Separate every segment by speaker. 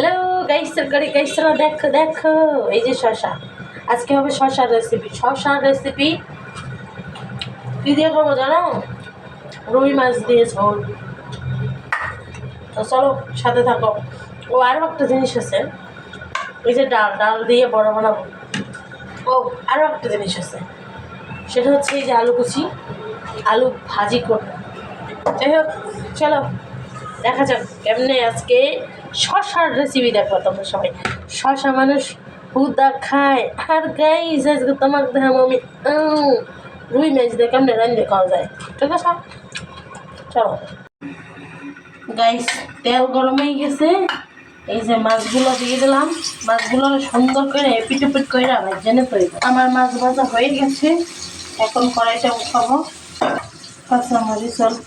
Speaker 1: Hello guys তরকারি গাইসরা দেখো দেখো। এই যে শশা। আজকে হবে শশার রেসিপি শশার রেসিপি কী দিয়ে করব, জানো? রুই মাছ দিয়ে ঝোল। তো চলো, সাথে থাকো। ও আরও একটা জিনিস আছে। এই যে ডাল ডাল দিয়ে বড় বানাবো। ও আরও একটা জিনিস আছে। সেটা হচ্ছে এই যে আলু কুচি, আলু ভাজি করব। যাই হোক, চলো। দেখা যাক কেমনে আজকে শশার রেসিপি দেখো তোমরা সবাই। শশা মানুষ হুদা খায়। আর গাইস আজকে তোমাকে দেখাম আমি রুই মাছ দিয়ে কেমনে রান্ধে খাওয়া যায়। ঠিক আছে? চলো। গাইস তেল গরম হয়ে গেছে। এই যে মাছগুলো দিয়ে দিলাম। মাছগুলো সুন্দর করে এপিট এপিট করে আবার জেনে তৈরি আমার মাছ ভাজা হয়ে গেছে। এখন কড়াইটা উঠাবো। কাঁচামরিচ অল্প।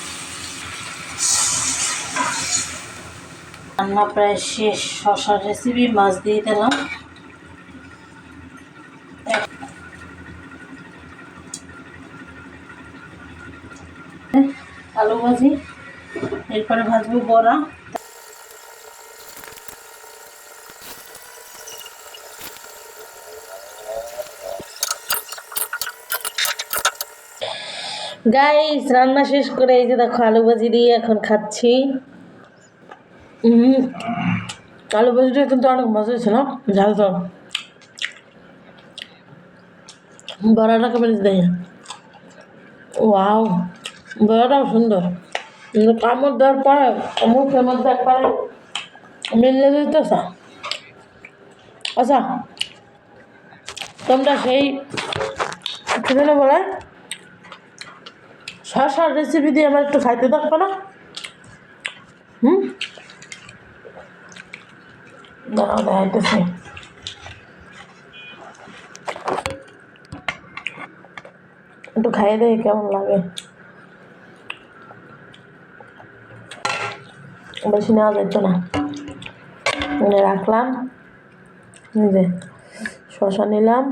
Speaker 1: রান্না প্রায় শেষ শশার রেসিপি মাছ দিয়ে দিলাম। আলু ভাজি, এরপরে ভাজবো বড়া। গাইস রান্না শেষ করে এই যে দেখো আলু ভাজি দিয়ে এখন খাচ্ছি। আলু ভাজিটা কিন্তু অনেক মজা হয়েছে না ঝাল তো বড়াটা কেমন দেয় ওয়াও, বড়াটাও সুন্দর। কিন্তু কামড় দেওয়ার পরে মুখের মধ্যে একবারে মিললে যেতেছে আচ্ছা তোমরা সেই যেন বলে, শশার রেসিপি দিয়ে আমার একটু খাইতে থাকব না। হুম? দাঁড়াও দেখাইতেছি একটু খাইয়ে দেয় কেমন লাগে বেশি নেওয়া যেত না রাখলাম যে শশা নিলাম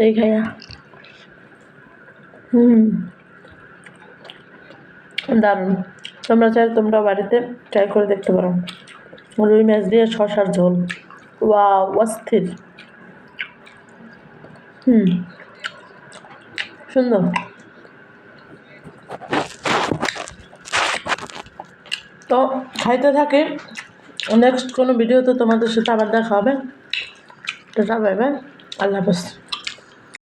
Speaker 1: এই খাইয়া হুম দারুণ তোমরা চাই তোমরা বাড়িতে ট্রাই করে দেখতে পারো রুই মাছ দিয়ে শশার ঝোল। ওয়া অস্থির। হুম। সুন্দর। তো খাইতে থাকে নেক্সট কোনো ভিডিওতে তোমাদের সাথে আবার দেখা হবে। টাটা বাই বাই আল্লাহ হাফেজ।